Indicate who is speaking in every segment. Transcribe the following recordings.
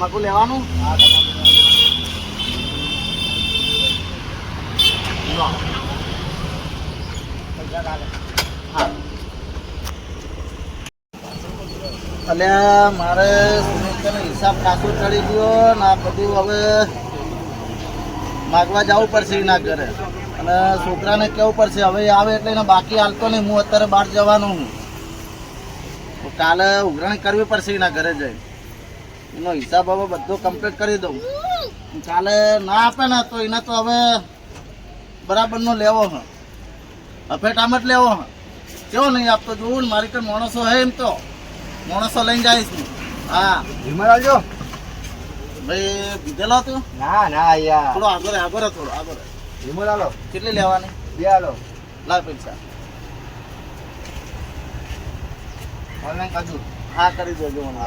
Speaker 1: તમાકુ લેવાનું. અલ્યા, મારે સુમિત્રાનો હિસાબ કાચો ચડી ગયો ને આ બધું હવે માગવા જવું પડશે એના ઘરે. અને છોકરાને કેવું પડશે? હવે આવે એટલે એને બાકી હાલતો નહીં. હું અત્યારે બહાર જવાનો હું. કાલે ઉઘરાણી કરવી પડશે એના ઘરે જઈ એનો હિસાબ હવે બધો કમ્પ્લીટ કરી દઉં. કાલે ના આપે ને તો એને તો હવે બરાબરનો લેવો હ. હફેટામ જ લેવો હ. કેવો નહીં આપતો? જોવું ને મારી કઈ માણસો હે એમ તો. માણસો લઈને જઈશ હું હા.
Speaker 2: વિમલ આવજો
Speaker 1: ભાઈ પીધેલો તું
Speaker 2: ના ના યાર
Speaker 1: થોડો આગળ આગળ થોડો આગળ.
Speaker 2: વિમલ આલો
Speaker 1: કેટલી લેવાની?
Speaker 2: બે આલો.
Speaker 1: લાવ પૈસા.
Speaker 2: ઓનલાઈન કાજુ
Speaker 1: હા કરી દેજો મને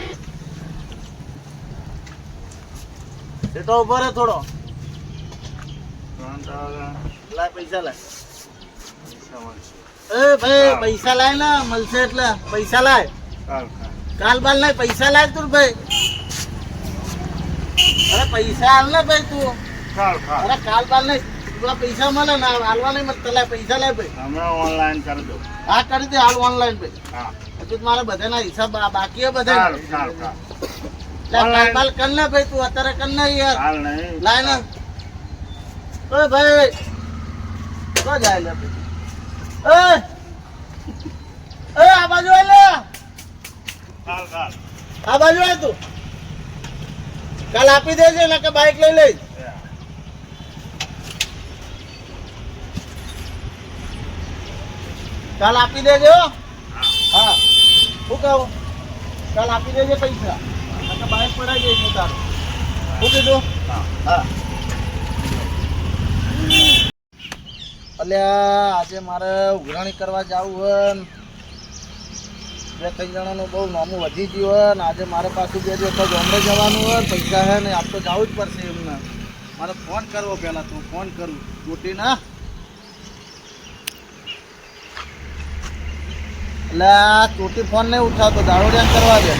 Speaker 1: સેટો ઊભો રહે થોડો. લાય. પૈસા લાય એ ભાઈ પૈસા લાય ને મળશે એટલે. પૈસા લાય. કાલ બાલ નહીં પૈસા લાય તું ભાઈ. અરે પૈસા હાલ ને ભાઈ તું. અરે કાલ બાલ નહીં પેલા પૈસા મળે ને હાલવા નહીં મળતા. લાય પૈસા લાય ભાઈ.
Speaker 2: હમણાં ઓનલાઈન કરી દો
Speaker 1: હા કરી દે હાલ ઓનલાઈન ભાઈ.
Speaker 2: હા.
Speaker 1: હજુ બધા ના બધાના હિસાબ બાકી બધા બાલ કર ને ભાઈ તું અત્યારે કર ને યાર. લાય ને. ઓય ભાઈ કો જાય લે ઓય. ઓય આ બાજુ આય લે.
Speaker 2: હાલ
Speaker 1: આ બાજુ આય તું. કાલ આપી દેજે ને કે બાઈક લઈ લઈ કાલ આપી દેજે હા. શું કહું? કાલ આપી દેજે પૈસા. પડાઈ જઈશ હું તારું. શું કીધું?
Speaker 2: હા.
Speaker 1: હા. અલ્યા આજે મારે ઉઘરાણી કરવા જવું હોય બે ત્રણ જણાનું બહુ નામું વધી ગયું હોય ને આજે મારે પાછું બે દિવસ ગામડે જવાનું હોય પૈસા હે ને આપ તો જવું જ પડશે એમને. મારે ફોન કરવો પહેલાં તું ફોન કરું. ચોટી ના. એટલે આ તૂટી ફોન નહીં ઉઠાવતો દારૂડિયા કરવા દે.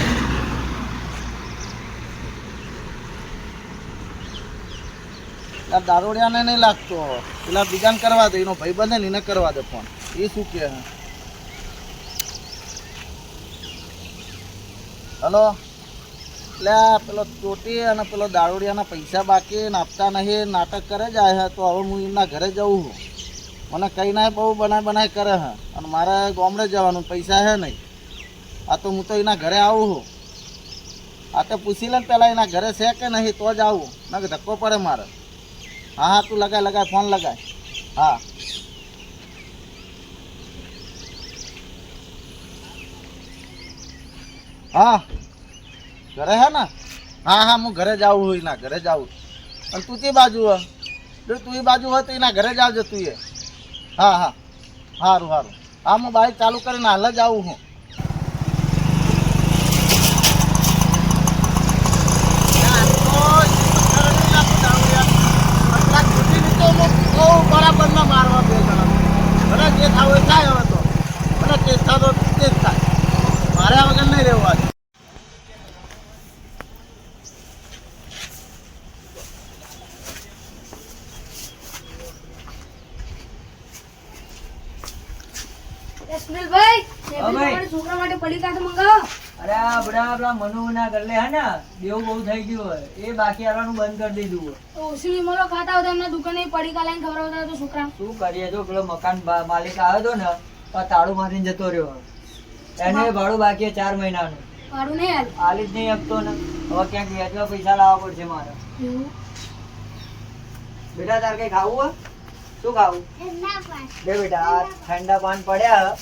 Speaker 1: આ દારૂડિયાને નહીં લાગતો. પેલા બીજાને કરવા દે, એનો ભાઈ બંધ એને કરવા દે ફોન એ શું કે હલો? એટલે પેલો ચોટી અને પેલો દારૂડિયાના પૈસા બાકી નાપતા નહીં નાટક કરે જાય હે તો હવે હું એમના ઘરે જઉં છું. મને કંઈ ના બહુ બનાય બનાય કરે હે અને મારે ગામડે જવાનું, પૈસા હે નહીં. આ તો હું તો એના ઘરે આવું છું. આ તો પૂછી લે ને પેલા એના ઘરે છે કે નહીં, તો જ આવું. ના ધક્કો પડે મારે. હા હા, તું લગાય લગાય, ફોન લગાય. હા. હા. ઘરે હે ને? હા હા, હું ઘરે જાઉં છું, એના ઘરે જાઉં અને તું તે બાજુ હે? જો તું બાજુ હોય તો એના ઘરે જ આવજો તું એ. હા હા. સારું સારું હા, હું બાઈક ચાલુ કરીને હાલ જ આવું છું બરાબર ના મારવા બે જણા મને જે થાવ થાય હવે તો. મને તે થતો તે થાય. મારે આ વગર નહીં રહેવું આજે
Speaker 3: એ સુનિલભાઈ
Speaker 4: હા, ભાઈ.
Speaker 3: તમારા છોકરા માટે પડીકા તો મંગાવો
Speaker 4: આપડા આપણા મનુના ગલ્લે હે ને દેવું બહુ થઈ ગયું હોય. એ બાકી આવવાનું બંધ કરી દીધું હોય.
Speaker 3: તો ઓછી વિમલો ખાતા હોય તો એમના દુકાને પડી કાલે ખવડાવતા તો છોકરા.
Speaker 4: શું કરીએ? જો પેલો મકાન માલિક આવ્યો હતો ને તો તાળું મારીને જતો રહ્યો. એને ભાડું બાકી છે ચાર મહિનાનું.
Speaker 3: ભાડું નહીં હાલ
Speaker 4: હાલી જ નહીં આપતો ને. હવે ક્યાંક વેચવા પૈસા લાવવા પડશે મારે. બેટા તાર કઈ ખાવું હોય? શું ખાવું? બે બેટા આ ઠંડા પાન પડ્યા.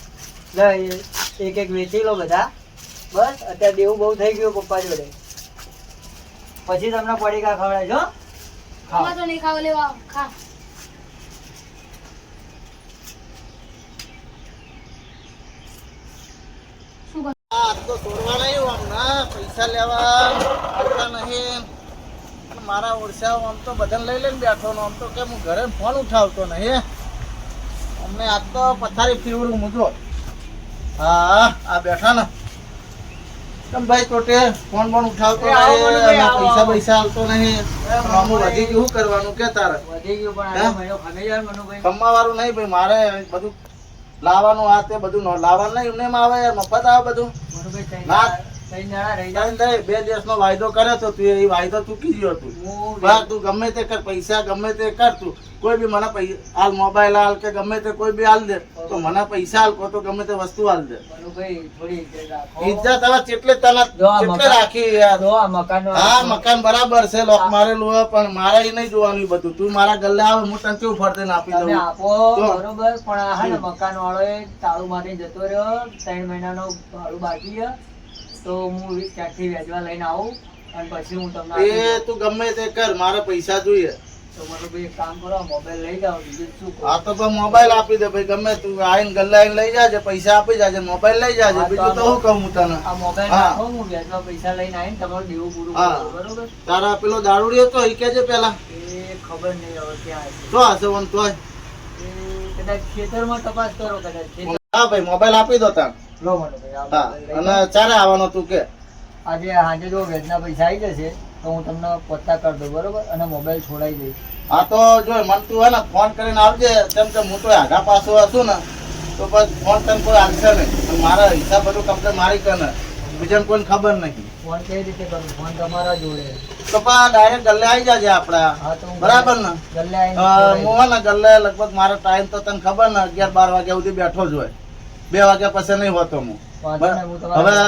Speaker 4: લે એક એક વેચી લો બધા. બસ અત્યારે દેવું બહુ થઈ ગયું પપ્પા જોડે. પછી તમને પડીકા ખવડાય છો
Speaker 3: આમાં તો નહીં ખાવ લેવા ખા. શું કર
Speaker 1: આ તો નહીં હમણાં પૈસા લેવા નહીં. અને મારા ઓળશા આમ તો બધાને લઈ લઈને બેઠો ને આમ તો કે હું ઘરે ફોન ઉઠાવતો નહીં અમને આજ તો પથારી ફીવડું મૂજો હા આ બેઠા ને. કેમ ભાઈ તોટે ફોન ફોન ઉઠાવતો નહીં પૈસા પૈસા આવતો નહીં. મામું વધી ગયું શું કરવાનું કે તારે?
Speaker 4: વધી ગયું પણ
Speaker 1: હે?
Speaker 4: આજે મહિનો ખમી જાય ને મનુભાઈ
Speaker 1: વાળું નહીં ભાઈ મારે બધું લાવવાનું આ તે બધું લાવવાનું નહીં એમને એમ આવે યાર મફત આવે બધું.
Speaker 4: મનુભાઈ ત્રણ
Speaker 1: ના. બે વાયદો કર્યો તો તું એ વાયદો ચૂકી ગયો તું.
Speaker 4: હું
Speaker 1: બા તું ગમે તે કર પૈસા ગમે તે કર તું. કોઈ બી મને હાલ મોબાઈલ હાલ કે ગમે તે કોઈ બી હાલ દે તો મને પૈસા હાલ કો તો ગમે તે વસ્તુ હાલ દે.
Speaker 4: ઇજ્જત
Speaker 1: હવે ચેટલે તને ચેટલે રાખી યાર. હા મકાન બરાબર છે લોક મારેલું હોય પણ મારે એ નહીં જોવાનું બધું. તું મારા ગલ્લે આવે હું તને કેવું ફરતે આપી દઉં.
Speaker 4: આપો બરોબર પણ આ હે ને મકાન વાળો એ તાળું મારી જતો રહ્યો. ત્રણ મહિનાનો ભાડું બાકી છે. તો હું ક્યાંથી વેચવા લઈને આવું. અને પછી હું તમને
Speaker 1: એ તું ગમે તે કર મારે પૈસા જોઈએ. આ તો ભાઈ મોબાઈલ આપી દે ભાઈ ગમે તું આઈને લઈ જાજે પૈસા આપી જાજે મોબાઈલ લઈ જાજે
Speaker 4: તો
Speaker 1: બીજું તો
Speaker 4: આ
Speaker 1: કહું તને?
Speaker 4: આ મોબાઈલ રાખો હું વેચવા પૈસા લઈને આવીને તમારું દેવું પૂરું. બરોબર?
Speaker 1: તારા પેલો દારૂડિયો તો ઈ કેજે પેલા
Speaker 4: એ ખબર નહીં હવે ક્યાં હશે.
Speaker 1: તો હશે વન તોય
Speaker 4: એ કદાચ ખેતરમાં તપાસ કરો કદાચ
Speaker 1: હા ભાઈ મોબાઈલ આપી દો તાર
Speaker 4: લો મનુભાઈ આ
Speaker 1: હા અને ચારે આવવાનો તું કે.
Speaker 4: આજે આજે જો વેજના પૈસા આવી જશે તો હું તમને પત્તા કરી દઉં બરોબર? અને મોબાઈલ છોડાઈ દઈશ.
Speaker 1: હા તો જો મન તું હે ને ફોન કરીને આવજે. કેમ કે હું તો આગા પાછો હશું ને તો બસ ફોન તને કોઈ આવશે નહીં. મારા હિસાબ બધું કમ્પ્લેટ મારી કને બીજાને કોઈને ખબર નહીં.
Speaker 4: ફોન કઈ રીતે કરું? ફોન તમારા જોડે.
Speaker 1: તો પા ડાયરેક્ટ ગલ્લે આવી જાજે આપડા. બરાબર ને?
Speaker 4: ગલ્લે
Speaker 1: હું ને ગલ્લે લગભગ મારો ટાઈમ તો તને ખબર ને અગિયાર બાર વાગ્યા સુધી બેઠો જ હોય. બે વાગ્યા પછી નહીં હોતો હું. હવે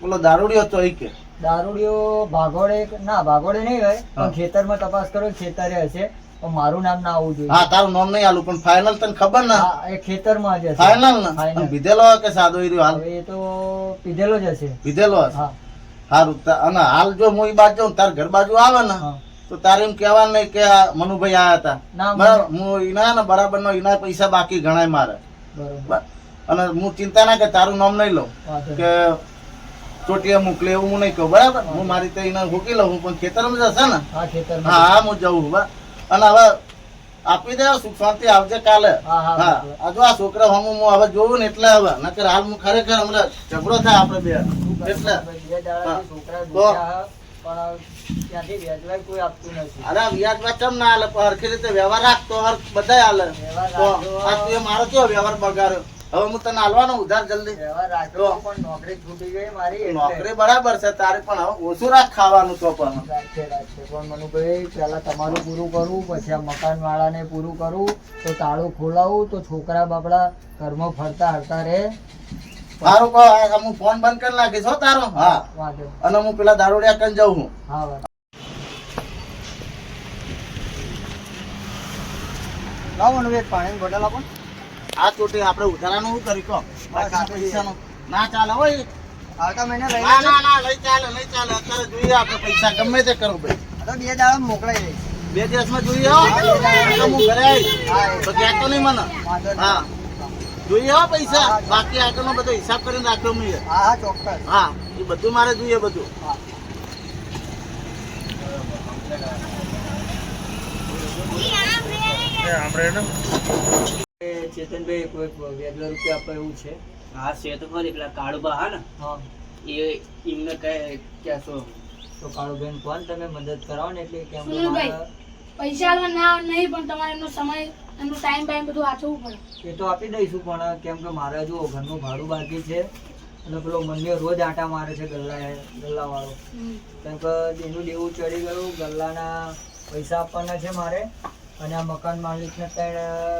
Speaker 1: પેલો દારૂડિયો તો એ કે.
Speaker 4: દારૂડિયો ભાગોડે ના ભાગોડે નહીં હોય. પણ ખેતરમાં તપાસ કરો ખેતરે હશે પણ મારું નામ ના આવવું જોઈએ.
Speaker 1: હા તારું નામ નહીં આલું પણ ફાઇનલ તને ખબર ના?
Speaker 4: એ ખેતરમાં જ હશે.
Speaker 1: ફાઇનલ ના. અને કે સાદો ઈ હાલ.
Speaker 4: એ તો પીધેલો જ હશે.
Speaker 1: પીધેલો હશે?
Speaker 4: હા.
Speaker 1: સારું અને હાલ જો હું ઈ બાજુ જાઉં તાર ઘર બાજુ આવે ને તો તારે એમ કેવા નહીં કે આ મનુભાઈ આયા હતા. બરાબર? હું ઈના ને બરાબર નો ઈના પૈસા બાકી ગણાય મારે.
Speaker 4: બરોબર.
Speaker 1: અને હું ચિંતા ના કે તારું નામ નહીં લઉં. કે ચોટીએ મોકલે એવું હું નહીં કહું. બરાબર? હું મારી રીતે એને મૂકી લઉં પણ ખેતરમાં જશે ને?
Speaker 4: હા ખેતરમાં.
Speaker 1: હા હા જઉં બા અને હવે આપી દે સુખ શાંતિ આવજે કાલે.
Speaker 4: હા, હા,
Speaker 1: હા. આ જો આ છોકરા હમ હું હવે જોઉં ને એટલે હવે. નકર હાલ હું ખરેખર હમણાં ઝઘડો થાય આપણે બે. એટલે. તો? અરે વ્યાજ ચમ ના હાલે હરખી રીતે વ્યવહાર રાખતો બધાય હાલે તો તું મારો કેવો વ્યવહાર બગાડ્યો? હવે હું તને હાલવાનો ઉધાર જલ્દી.
Speaker 4: નોકરી છૂટી ગઈ મારી
Speaker 1: નોકરી બરાબર છે તારે પણ હવે ઓછું રાખ ખાવાનું તો પણ.
Speaker 4: પણ મનુભાઈ પેલા તમારું પૂરું કરું પછી આ મકાન વાળાને પૂરું કરું તો તાળું ખોલાવું તો છોકરા બાપડા ઘરમાં ફરતા હરતા રહે.
Speaker 1: મારું કહો હું ફોન બંધ કરી નાખીશ હો તારો. હા.
Speaker 4: વાંધો
Speaker 1: અને હું પેલા દારૂડિયા કન જાઉં હું.
Speaker 4: હા લાવો મનુભાઈ પાણી બોટલ આપો
Speaker 1: આ ચોટે આપણે ઉધારાનું શું કરી કહો. પૈસાનું. ના ચાલે હોય.
Speaker 4: આવતા મહિને
Speaker 1: ના ના ના લઈ ચાલે લઈ ચાલે. અત્યારે જોઈએ આપણે પૈસા ગમે તે કરો ભાઈ.
Speaker 4: તો બે દાડા મોકલાઈ દઈશ
Speaker 1: બે દિવસમાં જોઈએ હો. હું ઘરે આવીશ. તો કહેતો નહીં મને? હા. જોઈએ હો પૈસા. બાકી આગળનો બધો હિસાબ કરીને રાખ્યો મેં
Speaker 4: હા હા ચોક્કસ.
Speaker 1: હા એ બધું મારે જોઈએ બધું.
Speaker 4: એ ચેતનભાઈ કોઈ વેગલા રૂપિયા આપવા એવું છે.
Speaker 5: હા છે તો ખરી પેલા કાળુબા હા ને?
Speaker 4: હા.
Speaker 5: એ એમને કહે કે શું?
Speaker 4: તો કાળુબેન કોણ? તમે મદદ કરાવો ને એટલે કેમ કે
Speaker 3: પૈસા ના નહીં પણ તમારે એમનો સમય એમનો ટાઈમ બાઈમ બધું વાંચવું પડે.
Speaker 4: એ તો આપી દઈશું પણ કેમ કે મારે જો ઘરનું ભાડું બાકી છે અને પેલો મનીયો રોજ આટા મારે છે ગલ્લા ગલ્લા વાળો. કેમ કે એનું દેવું ચડી ગયું ગલ્લાના પૈસા આપવાના છે મારે. અને આ મકાન માલિકને ત્રણ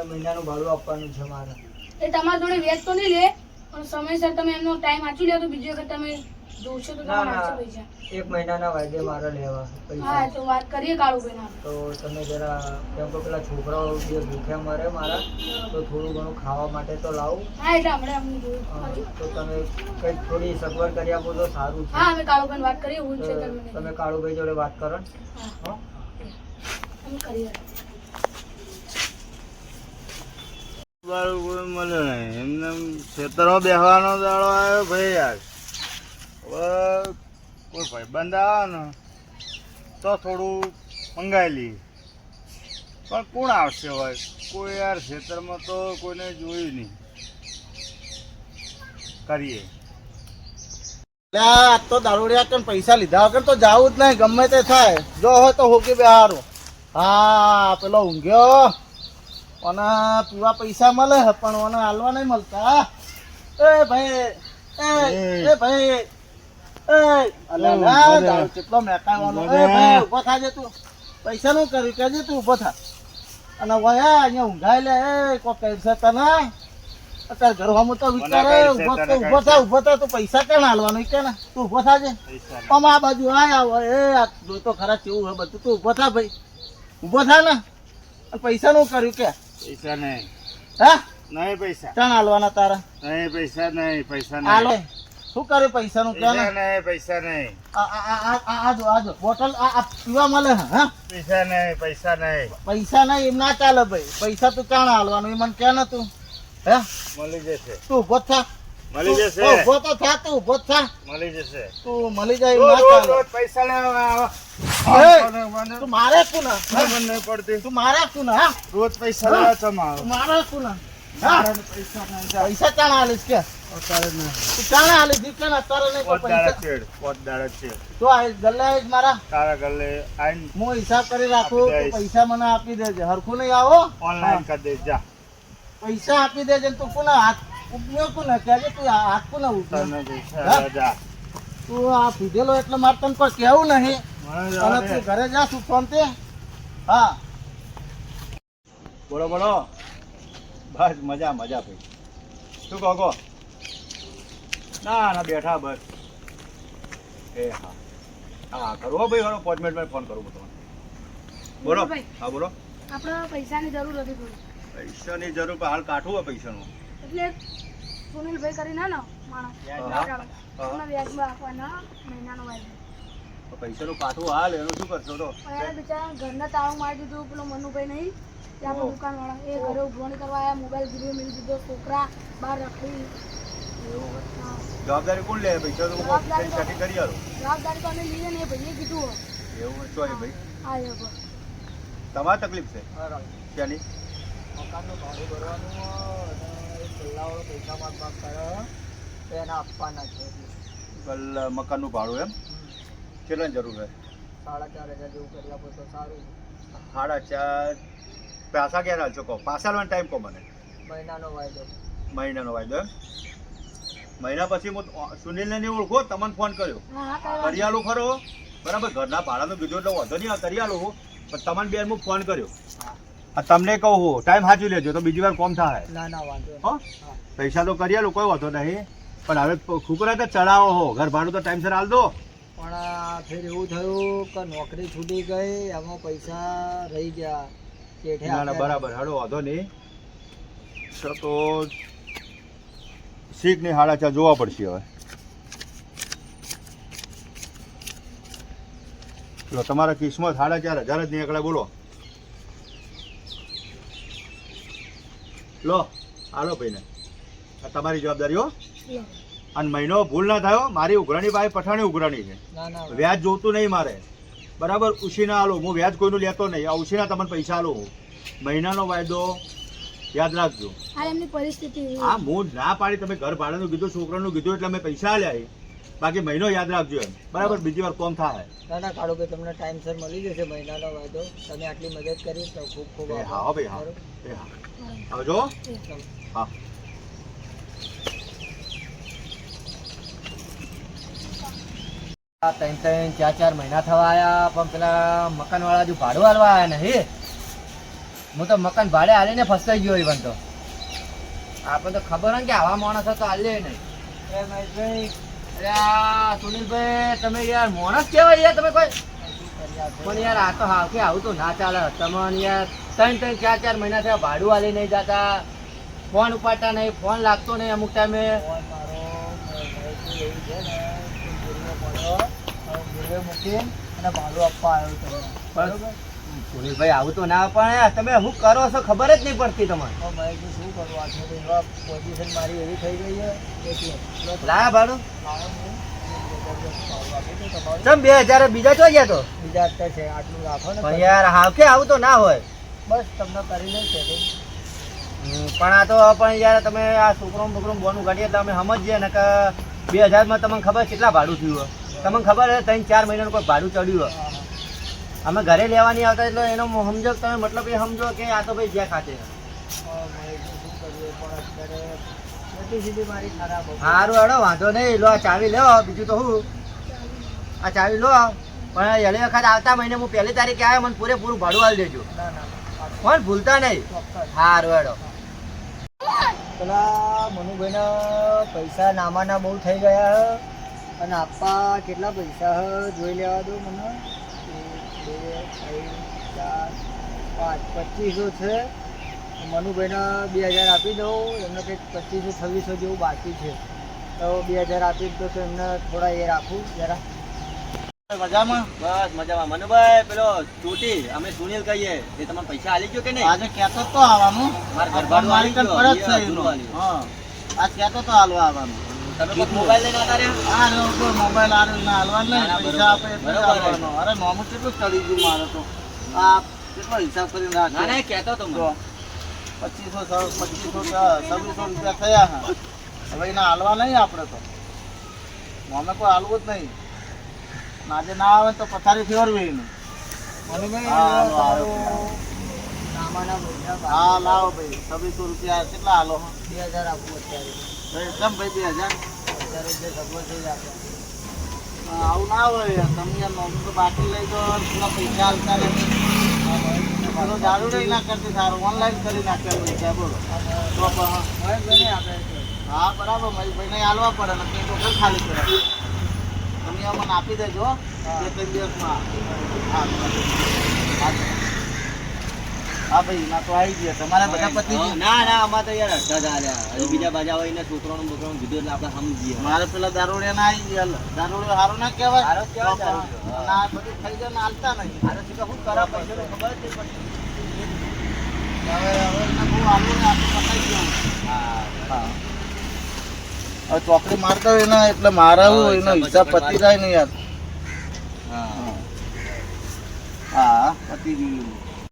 Speaker 4: મહિનાનું ભાડું આપવાનું છે મારે.
Speaker 3: એ તમારા જોડે વ્યાજ તો નહીં લે પણ સમયસર તમે એમનો ટાઈમ આચી લો તો બીજી વખત તમે જોશો તો
Speaker 4: ના ના. એક મહિનાના વાયદે મારે લેવા
Speaker 3: હા તો વાત કરીએ કાળુભાઈ ના
Speaker 4: તો તમે જરા કેમ કે પેલા છોકરાઓ જે ભૂખ્યા મરે મારા તો થોડું ઘણું ખાવા માટે તો લાવું.
Speaker 3: હા એટલે આપણે અમને જોયું.
Speaker 4: તો તમે કંઈક થોડી સગવડ કરી આપો તો સારું છે.
Speaker 3: હા અમે કાળુભાઈ વાત કરીએ હું છે તમે
Speaker 4: કાળુભાઈ જોડે વાત કરો
Speaker 3: હા. અમે કરીએ.
Speaker 2: કોઈ મળે નહીં. એમને એમ ખેતરમાં બેસવાનો દાડો ભાઈ યાર. કોઈ ભાઈબંધ આવે તો થોડું મંગાઈ લઈએ. પણ કોણ આવશે હોય કોઈ યાર ખેતરમાં તો કોઈને જોયું નહીં. કરીએ.
Speaker 1: તો દારૂડિયા કન પૈસા લીધા વગર તો જાવું જ નહીં, ગમે તે થાય. જો હોય તો હોકી બે હારું હા, પેલો ઊંઘ્યો. અને પૂરા પૈસા મળે પણ મને હાલવા નહીં મળતા. એ ભાઈ એ ભાઈ એ કેટલો મેકાવાનો. એ ભાઈ ઊભો થાજે તું. પૈસા નું કર્યું કેજે તું ઊભો થા. અને વયા અહીંયા ઊંઘાઈ લે. એ કોઈ છે તને અત્યારે ઘરમાં તો વિચારે ઊભો તો
Speaker 2: કઈ
Speaker 1: થા ઊભો થા તો પૈસા કેમ હાલવાનું? કે ને તું ઊભો થાજે. આમ આ બાજુ આયા હોય એ આ તો ખરા કેવું હોય બધું. તું ઊભો થા ભાઈ. ઊભો થા ને. પૈસા નું કર્યું કે.
Speaker 2: પૈસા નહીં.
Speaker 1: હા?
Speaker 2: નહીં પૈસા.
Speaker 1: ક્યાં હાલવાના તારા?
Speaker 2: નહીં પૈસા નહીં પૈસા
Speaker 1: હાલો.
Speaker 2: નહીં
Speaker 1: શું કર્યું પૈસા નું કે
Speaker 2: નહીં પૈસા નહીં.
Speaker 1: આજો આ આ આ આ જો આ જો. બોટલ આ પીવા મળે હા?
Speaker 2: પૈસા નહીં પૈસા નહીં.
Speaker 1: પૈસા નહીં એમ ના ચાલે ભાઈ. પૈસા તું ક્યાં હાલવાનું? એ મને કે ને તું હે?
Speaker 2: મળી જશે.
Speaker 1: તું થા.
Speaker 2: મળી જશે.
Speaker 1: ઊભો તો થા તું ઊભો થા.
Speaker 2: મળી જશે.
Speaker 1: તું મળી જાય ના ચાલે.
Speaker 2: પૈસા લેવા
Speaker 1: તું મારે કોને?
Speaker 2: ખબર નહીં પડતી.
Speaker 1: તું મારે કોને હા?
Speaker 2: રોજ પૈસા લેવા ચમ
Speaker 1: મારે કોને?
Speaker 2: પૈસા નહીં જા.
Speaker 1: પૈસા ચાણ હાલીશ કે?
Speaker 2: અત્યારે નહીં.
Speaker 1: તું ચાણ હાલીશ ઈ કે ને અત્યારે નહીં
Speaker 2: પોત
Speaker 1: તો
Speaker 2: દાડા
Speaker 1: પૈસા.
Speaker 2: છેડ, પોત દાડા છેડ.
Speaker 1: તું આ ગલ્લે મારા?
Speaker 2: તારા ગલ્લે આઈને
Speaker 1: હું હિસાબ કરી રાખું. પૈસા મને આપી દેજે. હરખું નહીં આવો?
Speaker 2: ઓનલાઈન કરી દેજા
Speaker 1: પૈસા આપી દેજે તું કોના હાથ ઉપમ્યો કોને કહેજે તું આ હાથ કોને
Speaker 2: પૈસા
Speaker 1: હા? તું આ પીધેલો એટલે મારે તને કોઈ કહેવું નહીં. અને તું ઘરે જા તું શાંતિ હા.
Speaker 2: બોલો બોલો. બસ મજા મજા ભાઈ. શું કહો કહો? ના ના બેઠા બસ. એ હા. હા કરું ભાઈ હાલો પાંચ મિનિટમાં ફોન કરું તમને. બોલો.
Speaker 3: ભાઈ.
Speaker 2: હા બોલો.
Speaker 3: આપણે પૈસાની જરૂર હતી થોડી.
Speaker 2: પૈસાની જરૂર હાલ હોય પૈસાનું.
Speaker 3: એટલે સુનિલભાઈ કરીને ને માણસ. એમને વ્યાજમાં આપવાના મહિનાનો વ્યાજ.
Speaker 2: તો પૈસાનું કાઠું હાલ એનું શું કરશો તો?
Speaker 3: એને બિચારા ઘરના તાળું મારી દીધું પેલો મનુભાઈ નહીં. ત્યાં આપણે
Speaker 2: ઓહ.
Speaker 3: દુકાનવાળા. એ ઘરે ઉભોણી કરવા આવ્યા મોબાઈલ ગીરવે મેળી દીધો છોકરા બહાર રખડી.
Speaker 2: જવાબદારી કોણ લે? પૈસા તો
Speaker 3: જવાબદારી
Speaker 2: કરી આલો.
Speaker 3: જવાબદારી તો અમે લઈએ ને ભાઈએ કીધું
Speaker 2: એવું હોય. ભાઈ.
Speaker 3: હા એ.
Speaker 2: તમારી તકલીફ છે? ત્યાંની
Speaker 4: મકાનનું ભાડું ભરવાનું અને પૈસા માગ માગ કરે તો એને આપવાના છે
Speaker 2: ગલ્લા મકાનનું ભાડું એમ? કેટલાની જરૂર છે
Speaker 4: સાડા ચાર હજાર જેવું કરી આપો તો સારું.
Speaker 2: સાડા ચાર? પાછા ક્યારે હાલશો કહો? પાછા હાલવાનો ટાઈમ કહો મને.
Speaker 4: મહિનાનો વાયદો.
Speaker 2: મહિનાનો વાયદો એમ? મહિના પછી હું સુનિલને નહીં ઓળખો તમને ફોન કર્યો.
Speaker 3: હા હા કાંઈ વાંધો
Speaker 2: કરી આલું ખરો બરાબર ઘરના ભાડાનું કીધું એટલે વાંધો નહીં કરિયાલું કરી પણ તમને બેન હું ફોન કર્યો. તમને કહું હું ટાઈમ સાચી લેજો તો બીજી વાર કોમ થાય.
Speaker 4: ના ના વાંધો
Speaker 2: હો? પૈસા તો કરીએ કોઈ વાંધો નહીં. પણ હવે ખુકરા તો ચડાવો હો. ઘર ભાડું તો ટાઈમસર હાલ દો
Speaker 4: પણ ફેર એવું થયું કે નોકરી છૂટી ગઈ એમાં પૈસા રહી ગયા.
Speaker 2: ના ના બરાબર હાડો વાંધો નહીં. તો શીખની હાડા ચા જોવા પડશે હવે. તમારા કિસ્મત સાડા ચાર હજાર જ નહીં નીકળે બોલો. લો હાલો ભાઈને. આ તમારી જવાબદારી હો. અને મહિનો ભૂલ ના થયો મારી ઉઘરાણી પાસે પઠાણી ઉઘરાણી છે.
Speaker 4: ના ના
Speaker 2: વ્યાજ જોતું નહીં મારે. બરાબર? ઉછીના આલો. હું વ્યાજ કોઈનું લેતો નહીં. આ ઉછીના તમને પૈસા આલો હું. મહિનાનો વાયદો યાદ રાખજો.
Speaker 3: આ એમની પરિસ્થિતિ એવી.
Speaker 2: હા હું ના પાડી. તમે ઘર ભાડાનું કીધું છોકરાનું કીધું એટલે અમે પૈસા આલ્યા બાકી મહિનો યાદ રાખજો એમ. બરાબર? બીજી વાર કોમ થાય.
Speaker 4: ના ના કાળો કે તમને ટાઈમસર મળી જશે મહિનાનો વાયદો. તમે આટલી મદદ કરી તો ખૂબ ખૂબ
Speaker 2: હા ભાઈ હા. એ હા. આવજો. હા.
Speaker 4: ત્રણ ત્રણ ચાર ચાર મહિના થવા આવ્યા પણ પેલા મકાનવાળા હજુ ભાડું હાલવા આવ્યા નહીં. હું તો મકાન ભાડે હાલીને ફસાઈ ગયો even તો. આપણને તો ખબર હોય ને કે આવા માણસો તો હાલે નહીં.
Speaker 6: અરે સુનિલભાઈ તમે યાર માણસ કેવાય યાર? તમે કોઈ પણ યાર આ તો હાવ કે આવું તો ના ચાલે. તમને યાર ત્રણ ત્રણ ચાર ચાર મહિના થયા ભાડું આલી નહીં જતા. ફોન ઉપાડતા નહીં ફોન લાગતો નહીં અમુક ટાઈમે.
Speaker 4: ભાઈ અને ભાડું આપવા આવ્યો બરોબર
Speaker 6: સુનિલભાઈ આવું તો ના પણ તમે શું કરો છો ખબર જ નહીં પડતી
Speaker 4: તમારે ભાઈ શું કરવું આટલું પોઝિશન મારી એવી થઈ ગઈ છે. એટલે
Speaker 6: ભાડું? ચમ બે હજાર બીજા ચો ગયા તો?
Speaker 4: બીજા તો છે આટલું રાખો ને
Speaker 6: પણ યાર હાવ કે આવું તો ના હોય.
Speaker 4: બસ તમને કરી દઉં
Speaker 6: છે પણ આ તો પણ યાર તમે આ છોકરો બોકરો બોનું કાઢીએ એટલે અમે સમજીએ ને કે બે હજારમાં તમને ખબર કેટલા ભાડું થયું તમને ખબર છે ત્રણ ચાર મહિનાનું કોઈ ભાડું ચડ્યું હોય. અમે ઘરે લેવાની આવતા એટલે એનો સમજો તમે મતલબ એ સમજો કે આ તો ભાઈ જ્યાં ખાતે સારું હેડો વાંધો નહીં. લો આ ચાવી લો બીજું તો હું? આ ચાવી લો. પણ એલી વખત આવતા મહિને હું પહેલી તારીખે આવ્યો મને પૂરેપૂરું ભાડું આવી દેજો.
Speaker 4: ના ના
Speaker 6: પણ ભૂલતા નહીં. સારું હેડો.
Speaker 4: પેલા મનુભાઈના પૈસા નામાના બહુ થઈ ગયા અને આપવા કેટલા પૈસા જોઈ લેવા દો મને. એક બે ત્રણ ચાર પાંચ પચીસો છે. મનુભાઈને બે હજાર આપી દઉં એમને કંઈક પચીસો છવ્વીસો જેવું બાકી છે. તો બે હજાર આપી દો તો એમને થોડા એ રાખું જરા.
Speaker 1: મજામાં?
Speaker 6: બસ મજામાં. મનુભાઈ પેલો ચોટી અમે સુનિલ કહીએ. એ તમને પૈસા આલી ગયો કે
Speaker 1: આજે કહેતો તો આવવાનું.
Speaker 6: મારી
Speaker 1: છે આજ કહેતો હાલવા આવવાનું.
Speaker 6: તમે મોબાઈલ લઈને આવતા રહ્યા?
Speaker 1: આ મોબાઈલ આ રહ્યો એને હાલવાનું નહીં
Speaker 6: ના, ના,
Speaker 1: પૈસા આપે
Speaker 6: બરોબર.
Speaker 1: એટલે જ
Speaker 6: બરોબર.
Speaker 1: આવવાનો. અરે નોમું કેટલું ચડી ગયું મારે તો? આ કેટલો હિસાબ કરીને
Speaker 6: ના ના કહેતો તો
Speaker 1: પચીસો પચીસો છવ્વીસો રૂપિયા થયા હા હવે એના હાલવા નહીં આપણે તો. અમે કોઈ હાલવું જ નહીં. આજે ના આવે તો પથારી ફેરવી એને. હા, લાવો ભાઈ. છવ્વીસો રૂપિયા કેટલા હાલો?
Speaker 4: બે હજાર આપું અત્યારે.
Speaker 1: તો એકદમ ભાઈ બે હજાર. આવું ના હોય. તમે તો બાકી લઈ અને પૈસા હાલતા નથી પેલો દારૂ ના કરતી સારું. ઓનલાઈન કરી નાખ્યા પૈસા બોલો. તો
Speaker 4: આપે
Speaker 1: હા, બરાબર મારી ભાઈને આલવા પડે ને કંઈ તો ખાલી કરે. તમે અમને આપી દેજો બે ત્રણ દિવસમાં હા. હા ભાઈ ના તો આવી ગયા. તમારા બધા પતિ
Speaker 6: ના ના અમારે તો યાર અડધા જ હજી બીજા બાજા હોય ને છોકરાનું બોકરાનું કીધું એટલે આપણે સમજીએ
Speaker 1: મારે પેલા દારૂડિયા ના આવી ગયા. દારૂડિયો હારો ના કહેવાય?
Speaker 6: હારો કહેવાય
Speaker 1: તો પણ
Speaker 6: દારૂડિયો.
Speaker 1: ના બધું થઈ જાય ને હાલતા નહીં.
Speaker 6: આને શું શું કરે પૈસાનું ખબર જ
Speaker 1: હવે હવે બહુ હાલવું ને આટલું પતાઈ ગયું હા હવે ચોકડી મારતો હોય ને એટલે મારા એનો
Speaker 6: હિસાબ
Speaker 1: હિસાબ પતી જાય ને યાર.
Speaker 6: હા.
Speaker 1: હા પતી ગયું.